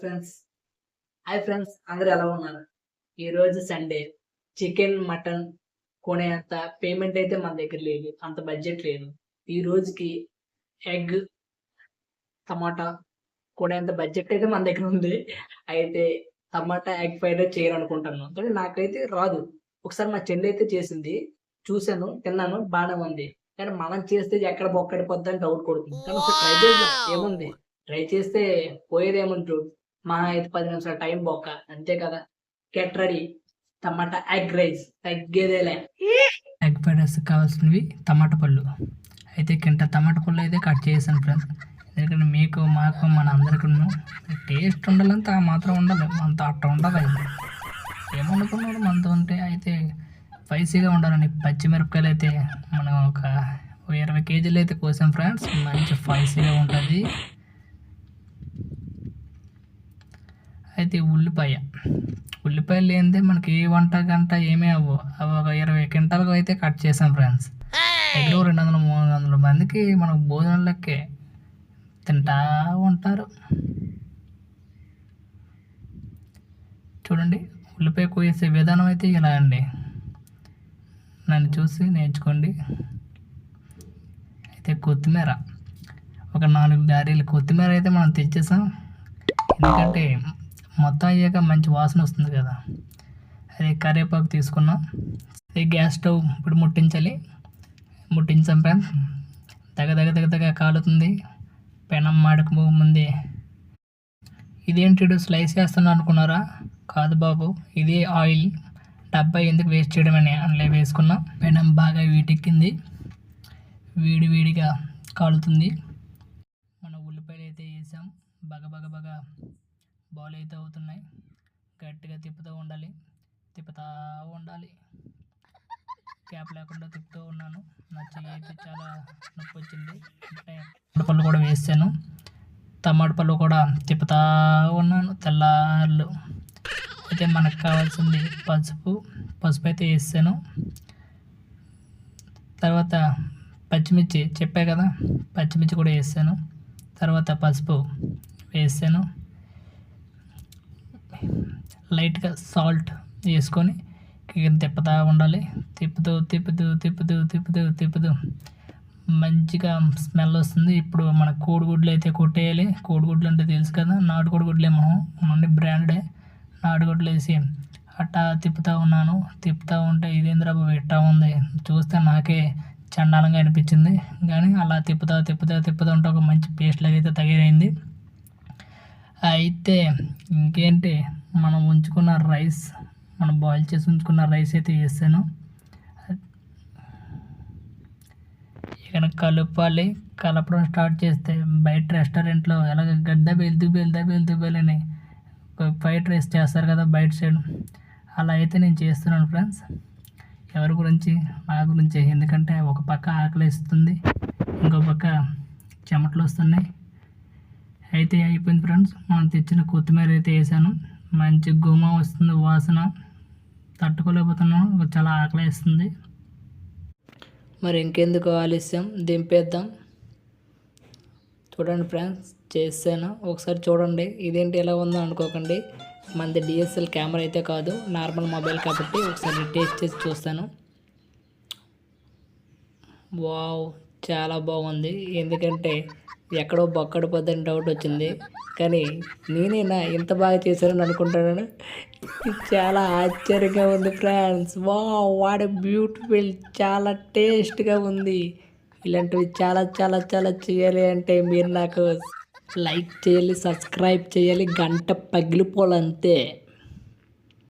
Friends. Hi friends. అందరూ ఎలా ఉన్నారు? ఈరోజు సండే. చికెన్ మటన్ కొనేంత పేమెంట్ అయితే మన దగ్గర లేదు. అంత బడ్జెట్ లేదు. ఈ రోజుకి ఎగ్ టమాటా కొనేంత బడ్జెట్ అయితే మన దగ్గర ఉంది. అయితే టమాటా ఎగ్ ఫ్రైడ్ రైస్ చేయాలనుకుంటున్నాను కానీ నాకైతే రాదు. ఒకసారి మా చెల్లి అయితే చేసింది. చూశాను తిన్నాను బాగానే ఉంది. కానీ మనం చేస్తే ఎక్కడ బొక్కడిపోద్దని డౌట్ కొడుతుంది. కానీ ఒకసారి ట్రై చేద్దాం. ఏముంది? ట్రై చేస్తే పోయేదేముంది చూడు మా అయితే పది నిమిషాలు టైం బొక్క అంతే కదా. Get ready. Tomato egg rice తగ్గేదేలే. ఎగ్ ఫ్రైడ్ రైస్ కావాల్సినవి టమాటా పళ్ళు. అయితే కింట టమాటా పళ్ళు అయితే కట్ చేసాను ఫ్రెండ్స్. ఎందుకంటే మీకు మాకు మన అందరికీ టేస్ట్ ఉండాలంత ఆ మాత్రం ఉండాలి. అంత అట్ట ఉండాలి అయితే. ఏమనుకున్నాడు మనతో ఉంటే? అయితే స్పైసీగా ఉండాలని పచ్చిమిరపకాయలు అయితే మనం ఒక ఒక ఇరవై కేజీలు అయితే కోసాం ఫ్రెండ్స్. మంచి స్పైసీగా ఉంటుంది. అయితే ఉల్లిపాయ. ఉల్లిపాయలు లేనిదే మనకి ఏ వంట గంట ఏమీ అవ్వవు. అవి ఒక ఇరవై క్వింటాలకు అయితే కట్ చేసాం ఫ్రెండ్స్. దగ్గర రెండు వందల మూడు వందల మందికి మనకు భోజనం లెక్కే. తింటా ఉంటారు. చూడండి ఉల్లిపాయ కోసే విధానం అయితే ఇలా అండి. నన్ను చూసి నేర్చుకోండి. అయితే కొత్తిమీర. ఒక నాలుగు దారీలు కొత్తిమీర అయితే మనం తెచ్చేసాం. ఎందుకంటే మొత్తం అయ్యాక మంచి వాసన వస్తుంది కదా. అదే కరివేపాకు తీసుకున్నాం. అదే గ్యాస్ స్టవ్ ఇప్పుడు ముట్టించాలి. ముట్టించాం ఫ్రెండ్స్. దగ దగ దగ్గ దగ్గ కాలుతుంది. పెనం మాడకముందే ఇదేంటి స్లైస్ చేస్తున్నా అనుకున్నారా? కాదు బాబు ఇది ఆయిల్. డబ్బా ఎందుకు వేస్ట్ చేయడం అని అందులో వేసుకున్నాం. పెనం బాగా వీటెక్కింది. వేడి వేడిగా కాలుతుంది. మన ఉల్లిపాయలు అయితే వేసాం. బగ బగ బగ బాల్ అయితే అవుతున్నాయి. గట్టిగా తిప్పుతూ ఉండాలి. తిప్పుతూ ఉండాలి. క్యాప్ లేకుండా తిప్పుతూ ఉన్నాను. నా చెయ్యి అయితే చాలా నొప్పి వచ్చింది అంటే టమాటా పళ్ళు కూడా వేసాను. టమాటా పళ్ళు కూడా తిప్పుతూ ఉన్నాను. తెల్లార్లు. అయితే మనకు కావాల్సింది పసుపు. పసుపు అయితే వేసాను. తర్వాత పచ్చిమిర్చి చెప్పా కదా. పచ్చిమిర్చి కూడా వేసాను. తర్వాత పసుపు వేసాను. లైట్గా సాల్ట్ వేసుకొని కింద తిప్పుతూ ఉండాలి. తిప్పుతూ తిప్పుతూ తిప్పుతూ తిప్పుతూ తిప్పుతూ మంచిగా స్మెల్ వస్తుంది. ఇప్పుడు మన కోడిగుడ్లు అయితే కొట్టేయాలి. కోడిగుడ్లు అంటే తెలుసు కదా నాటుకోడి గుడ్లు ఏమో నుండి బ్రాండే. నాటుగుడ్లు వేసి అట్టా తిప్పుతూ ఉన్నాను. తిప్పుతూ ఉంటే ఇదేంద్రా బాబు ఇట్టా ఉంది. చూస్తే నాకే చండాలంగా అనిపించింది. కానీ అలా తిప్పుతా తిప్పుతా తిప్పుతూ ఉంటే ఒక మంచి పేస్ట్ లాగా అయితే తయారైంది. అయితే ఇంకేంటి? మనం ఉంచుకున్న రైస్ మనం బాయిల్ చేసి ఉంచుకున్న రైస్ అయితే వేసాను. ఇక కలపాలి. కలపడం స్టార్ట్ చేస్తే బయట రెస్టారెంట్లో ఎలాగ గడ్డ బెల్తూ బెల్తా బెల్తూ బెల్లని ఫ్రైడ్ రైస్ చేస్తారు కదా బయట సైడ్. అలా అయితే నేను చేస్తున్నాను ఫ్రెండ్స్. ఎవరి గురించి? నా గురించి. ఎందుకంటే ఒక పక్క ఆకలిస్తుంది ఇంకో పక్క చెమటలు వస్తున్నాయి. అయితే అయిపోయింది ఫ్రెండ్స్ మనం తెచ్చిన కొత్తిమీర అయితే వేసాను. మంచి గుమ వస్తుంది వాసన. తట్టుకోలేకపోతున్నాం. చాలా ఆకలి వేస్తుంది మరి ఇంకెందుకు ఆలస్యం? దింపేద్దాం. చూడండి ఫ్రెండ్స్ చేసాను ఒకసారి చూడండి. ఇదేంటి ఎలా ఉందో అనుకోకండి. మనది డిఎస్ఎల్ కెమెరా అయితే కాదు. నార్మల్ మొబైల్ కాబట్టి ఒకసారి టేస్ట్ చేసి చూస్తాను. వావ్ చాలా బాగుంది. ఎందుకంటే ఎక్కడో బొక్కడిపోద్దని డౌట్ వచ్చింది. కానీ నేనేనా ఇంత బాగా చేశానని అనుకుంటున్నాను చాలా ఆశ్చర్యంగా ఉంది ఫ్రెండ్స్. వా వాడ బ్యూటిఫుల్ చాలా టేస్ట్గా ఉంది. ఇలాంటివి చాలా చాలా చాలా చేయాలి అంటే మీరు నాకు లైక్ చేయాలి సబ్స్క్రైబ్ చేయాలి గంట పగిలిపోవాలంతే